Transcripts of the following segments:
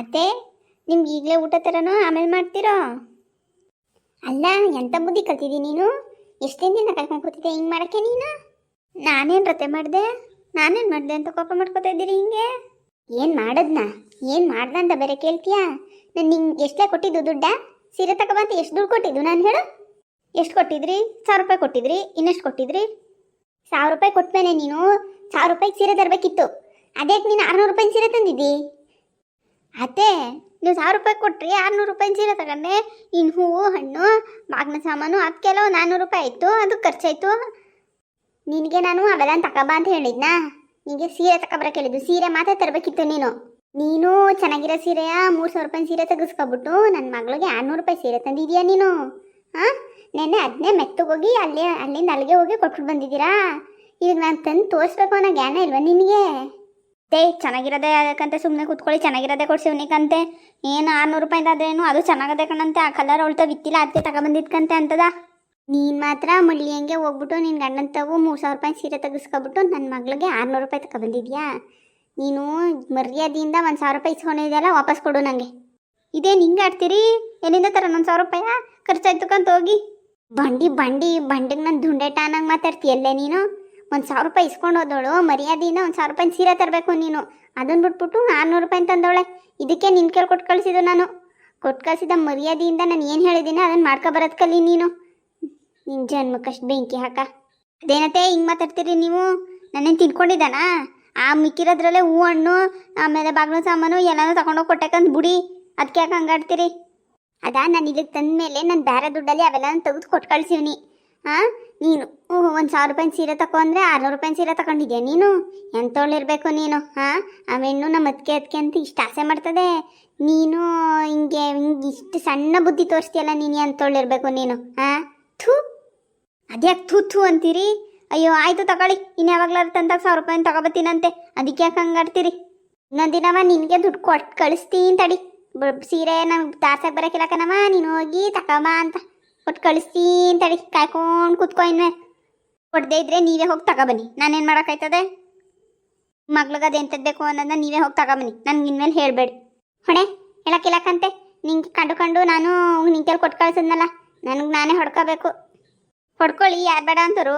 ಅತ್ತೆ, ನಿಮ್ಗೆ ಈಗಲೇ ಊಟ ತರನೋ, ಆಮೇಲೆ ಮಾಡ್ತೀರೋ? ಅಲ್ಲ, ಎಂತ ಬುದ್ಧಿ ಕಲ್ತಿದ್ದೀನಿ ನೀನು? ಎಷ್ಟೇನು ದಿನ ಕಲ್ಕೊಂಡು ಕೂತಿದ್ದೆ, ಹಿಂಗೆ ಮಾಡೋಕ್ಕೆ ನೀನು? ನಾನೇನು ರತೆ ಮಾಡಿದೆ? ನಾನೇನು ಮಾಡಿದೆ ಅಂತ ಕೋಪ ಮಾಡ್ಕೋತಾ ಇದ್ದೀರಿ ಹಿಂಗೆ? ಏನು ಮಾಡದ್ನ? ಏನು ಮಾಡ್ದ ಅಂತ ಬೇರೆ ಕೇಳ್ತೀಯಾ? ನಾನು ನಿಂಗೆ ಎಷ್ಟೇ ಕೊಟ್ಟಿದ್ದು ದುಡ್ಡ, ಸೀರೆ ತಗೊಬಂತ ಎಷ್ಟು ದುಡ್ಡು ಕೊಟ್ಟಿದ್ದು ನಾನು ಹೇಳು? ಎಷ್ಟು ಕೊಟ್ಟಿದ್ರಿ? ಸಾವಿರ ರೂಪಾಯಿ ಕೊಟ್ಟಿದ್ರಿ, ಇನ್ನೆಷ್ಟು ಕೊಟ್ಟಿದ್ರಿ? ಸಾವಿರ ರೂಪಾಯಿ ಕೊಟ್ಮೇಲೆ ನೀನು, ಸಾವಿರ ರೂಪಾಯಿಗೆ ಸೀರೆ ತರಬೇಕಿತ್ತು. ಅದೇ ನೀನು ಆರುನೂರು ರೂಪಾಯಿ ಸೀರೆ ತಂದಿದ್ದಿ? ಅತ್ತೆ, ನೀವು ಸಾವಿರ ರೂಪಾಯಿ ಕೊಟ್ರಿ, ಆರುನೂರು ರೂಪಾಯಿ ಸೀರೆ ತಗೊಂಡೆ. ಇನ್ನು ಹೂವು, ಹಣ್ಣು ಬಾಗಿನ ಸಾಮಾನು ಅದಕ್ಕೆಲ್ಲ ಒಂದು ನಾನ್ನೂರು ರೂಪಾಯಿ ಆಯಿತು, ಅದು ಖರ್ಚಾಯಿತು. ನಿನಗೆ ನಾನು ಅವೆಲ್ಲ ತಗೊಬಾ ಅಂತ ಹೇಳಿದ್ನಾ? ನಿನಗೆ ಸೀರೆ ತಗೊಬರಕ್ಕೆ ಹೇಳಿದ್ದು, ಸೀರೆ ಮಾತ್ರ ತರಬೇಕಿತ್ತು ನೀನು. ನೀನು ಚೆನ್ನಾಗಿರೋ ಸೀರೆಯ, ಮೂರು ಸಾವಿರ ರೂಪಾಯಿ ಸೀರೆ ತೆಗೆಸ್ಕೊಬಿಟ್ಟು ನನ್ನ ಮಗಳಿಗೆ ಆರುನೂರು ರೂಪಾಯಿ ಸೀರೆ ತಂದಿದ್ಯಾ ನೀನು? ಹಾಂ ನೆನ್ನೆ ಅದನ್ನೇ ಮೆತ್ತಗೋಗಿ ಅಲ್ಲೇ, ಅಲ್ಲಿಂದ ಅಲ್ಲಿಗೆ ಹೋಗಿ ಕೊಟ್ಬಿಟ್ಟು ಬಂದಿದ್ದೀರಾ? ಈಗ ನಾನು ತಂದು ತೋರಿಸ್ಬೇಕು ಅನ್ನೋ ಜ್ಞಾನ ಇಲ್ವಾ ನಿನಗೆ? ತೇ ಚೆನ್ನಾಗಿರೋದೇ ಅದಕ್ಕಂತೆ ಸುಮ್ಮನೆ ಕೂತ್ಕೊಳ್ಳಿ, ಚೆನ್ನಾಗಿರೋದೇ ಕೊಡ್ಸಿವ್ನಿಕಂತೆ ಏನು ಆರ್ನೂರು ರೂಪಾಯಿಂದಾದ್ರೇನು ಅದು ಚೆನ್ನಾಗದೆ ಕಣಂತೆ. ಆ ಕಲರ್ ಅವಳ್ತ ಬಿತ್ತಿಲ್ಲ ಅದಕ್ಕೆ ತಗೊಬಂದಿದ್ಕಂತೆ ಅಂತದ. ನೀನು ಮಾತ್ರ ಮುಳ್ಳಿಯಂಗೆ ಹಂಗೆ ಹೋಗ್ಬಿಟ್ಟು ನಿನ್ನ ಗಂಡನ ತಗು ಮೂರು ಸಾವಿರ ರೂಪಾಯಿ ಸೀರೆ ತೆಗಿಸ್ಕೊಬಿಟ್ಟು ನನ್ನ ಮಗಳಿಗೆ ಆರ್ನೂರು ರೂಪಾಯಿ ತಗೊಬಂದಿದ್ಯಾ? ನೀನು ಮರ್ಯಾದೆಯಿಂದ ಒಂದು ಸಾವಿರ ರೂಪಾಯಿ ಇಸ್ಕೊಂಡಿದ್ಯಲ್ಲ ವಾಪಸ್ ಕೊಡು ನನಗೆ ಇದೇನು ನಿಂಗೆ ಆಡ್ತೀರಿ? ಎಲ್ಲಿಂದ ತರ ಒಂದು ಸಾವಿರ ರೂಪಾಯ? ಖರ್ಚಾಯ್ತಕ್ಕಂತ ಹೋಗಿ ಬಂಡಿ ಬಂಡಿ, ಬಂಡಿಗೆ ನಾನು ದುಂಡೇಟ ಅನ್ನಂಗೆ ಮಾತಾಡ್ತೀಯಲ್ಲೇ ನೀನು? ಒಂದು ಸಾವಿರ ರೂಪಾಯಿ ಇಸ್ಕೊಂಡು ಹೋದವಳು ಮರ್ಯಾದೆಯಿಂದ ಒಂದು ಸಾವಿರ ರೂಪಾಯಿ ಸೀರೆ ತರಬೇಕು ನೀನು. ಅದನ್ನು ಬಿಟ್ಬಿಟ್ಟು ಆರುನೂರು ರೂಪಾಯಿ ತಂದವಳೆ ಇದಕ್ಕೆ ನಿನ್ನ ಕೇಳಿ ಕೊಟ್ಟು ಕಳಿಸಿದ್ದು ನಾನು. ಕೊಟ್ಟು ಕಳಿಸಿದ ಮರ್ಯಾದೆಯಿಂದ ನಾನು ಏನು ಹೇಳಿದ್ದೀನಿ ಅದನ್ನು ಮಾಡ್ಕೊ ಕಲಿ ನೀನು. ನಿನ್ನ ಜನ್ಮಕ್ಕಷ್ಟು ಬೆಂಕಿ ಹಾಕ. ಅದೇನತ್ತೆ ಹಿಂಗೆ ಮಾತಾಡ್ತೀರಿ ನೀವು? ನನ್ನೇನು ತಿನ್ಕೊಂಡಿದ್ದಾನಾ? ಆ ಮಿಕ್ಕಿರೋದ್ರಲ್ಲೇ ಹೂ, ಹಣ್ಣು, ಆಮೇಲೆ ಬಾಗಿಲು ಸಾಮಾನು ಎಲ್ಲನೂ ತಗೊಂಡೋಗಿ ಕೊಟ್ಟಕ್ಕಂತ ಬುಡಿ. ಅದಕ್ಕೆ ಯಾಕೆ ಹಂಗಾಡ್ತೀರಿ? ಅದಾ, ನಾನು ಇಲ್ಲಿಗೆ ತಂದ ಮೇಲೆ ನಾನು ಬೇರೆ ದುಡ್ಡಲ್ಲಿ ಅವೆಲ್ಲ ತೆಗೆದು ಕೊಟ್ಟು ಕಳ್ಸಿವ್ನಿ. ಹಾಂ ನೀನು. ಒಂದು ಸಾವಿರ ರೂಪಾಯಿ ಸೀರೆ ತಗೋ ಅಂದರೆ ಆರುನೂರು ರೂಪಾಯಿ ಸೀರೆ ತಗೊಂಡಿದ್ಯಾ ನೀನು? ಎಂಥವಳಿರ್ಬೇಕು ನೀನು ಹಾಂ ಆ ನಮ್ಮ ಅದಕ್ಕೆ ಅದಕ್ಕೆ ಅಂತ ಇಷ್ಟು ಆಸೆ ಮಾಡ್ತದೆ. ನೀನು ಹಿಂಗೆ ಹಿಂಗೆ ಇಷ್ಟು ಸಣ್ಣ ಬುದ್ಧಿ ತೋರಿಸ್ತೀಯಲ್ಲ ನೀನು ಎಂಥವಳಿರ್ಬೇಕು ನೀನು ಹಾಂ ಥೂ! ಅದ್ಯಾಕೆ ಥೂ ಥೂ ಅಂತೀರಿ? ಅಯ್ಯೋ, ಆಯಿತು ತಗೊಳ್ಳಿ. ಇನ್ನು ಯಾವಾಗ್ಲಾರು ತಂದಾಗ ಸಾವಿರ ರೂಪಾಯಿ ತಗೊಬತ್ತೀನಂತೆ. ಅದಕ್ಕೆ ಯಾಕೆ ಹಂಗಾಡ್ತೀರಿ ಇನ್ನೊಂದು ದಿನವ ನಿನಗೆ ದುಡ್ಡು ಕೊಟ್ಟು ಕಳಿಸ್ತೀನಿ ತಡಿ. ಸೀರೆ ನಮ್ಗೆ ದಾರ್ಸಕ್ಕೆ ಬರೋಕಿಲ್ಲ ಕಣವ ನೀನು ಹೋಗಿ ತಕಮ್ಮ ಅಂತ. ಕೊಟ್ಟು ಅಂತ ಹೇಳಿ ಕಾಯ್ಕೊಂಡು ಕೂತ್ಕೊ ಇನ್ಮೇಲೆ ಕೊಡದೇ ಇದ್ರೆ ನೀವೇ ಹೋಗಿ ತಗೊಬನ್ನಿ. ನಾನೇನು ಮಾಡೋಕ್ಕಾಯ್ತದೆ? ಮಗ್ಳಿಗೆ ಅದು ಎಂಥದ್ದು ಬೇಕು ಅನ್ನೋದನ್ನ ನೀವೇ ಹೋಗಿ ತಗೊಬನ್ನಿ. ನನಗೆ ಇನ್ಮೇಲೆ ಹೇಳಬೇಡಿ. ಹೊಣೆ ಹೇಳಕ್ಕಿಲ್ಲಕ್ಕಂತೆ ನಿಂಗೆ ಕಂಡು ಕಂಡು ನಾನು ನಿನ್ನ ಕೇಳಿ ಕೊಟ್ಟು ಕಳ್ಸಿದ್ನಲ್ಲ, ನನಗೆ ನಾನೇ ಹೊಡ್ಕೋಬೇಕು. ಹೊಡ್ಕೊಳ್ಳಿ, ಯಾರು ಬೇಡ ಅಂತರು.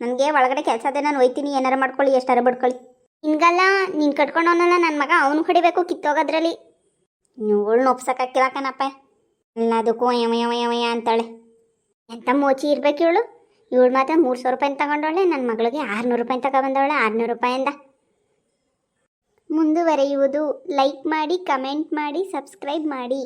ನನಗೆ ಒಳಗಡೆ ಕೆಲಸ ಅದೇ ನಾನು ಒಯ್ತೀನಿ ಏನಾರು ಮಾಡ್ಕೊಳ್ಳಿ, ಎಷ್ಟಾರು ಬಡ್ಕೊಳ್ಳಿ. ನಿನ್ಗಲ್ಲ, ನೀನು ಕಟ್ಕೊಂಡವನಲ್ಲ ನನ್ನ ಮಗ, ಅವನು ಹೊಡಿಬೇಕು ಕಿತ್ತೋಗೋದ್ರಲ್ಲಿ. ಇವಳು ಒಪ್ಸಕ್ಕಾಕಿಲ್ಲ ಕಣಪ್ಪ. ಎಲ್ಲದಕ್ಕೂ ಯಮಯ ಯಮಯ ಅಂತಾಳೆ. ಎಂತ ಮೋಚಿ ಇರ್ಬೇಕು ಇವಳು? ಇವಳು ಮಾತ್ರ ಮೂರು ಸಾವಿರ ರೂಪಾಯಿ ತಗೊಂಡವಳೆ ನನ್ನ ಮಗಳಿಗೆ ಆರುನೂರು ರೂಪಾಯಿ ತಗೊಬಂದವಳೆ, ಆರುನೂರು ರೂಪಾಯಿಂದ ಮುಂದುವರೆಯುವುದು. ಲೈಕ್ ಮಾಡಿ ಕಮೆಂಟ್ ಮಾಡಿ ಸಬ್ಸ್ಕ್ರೈಬ್ ಮಾಡಿ.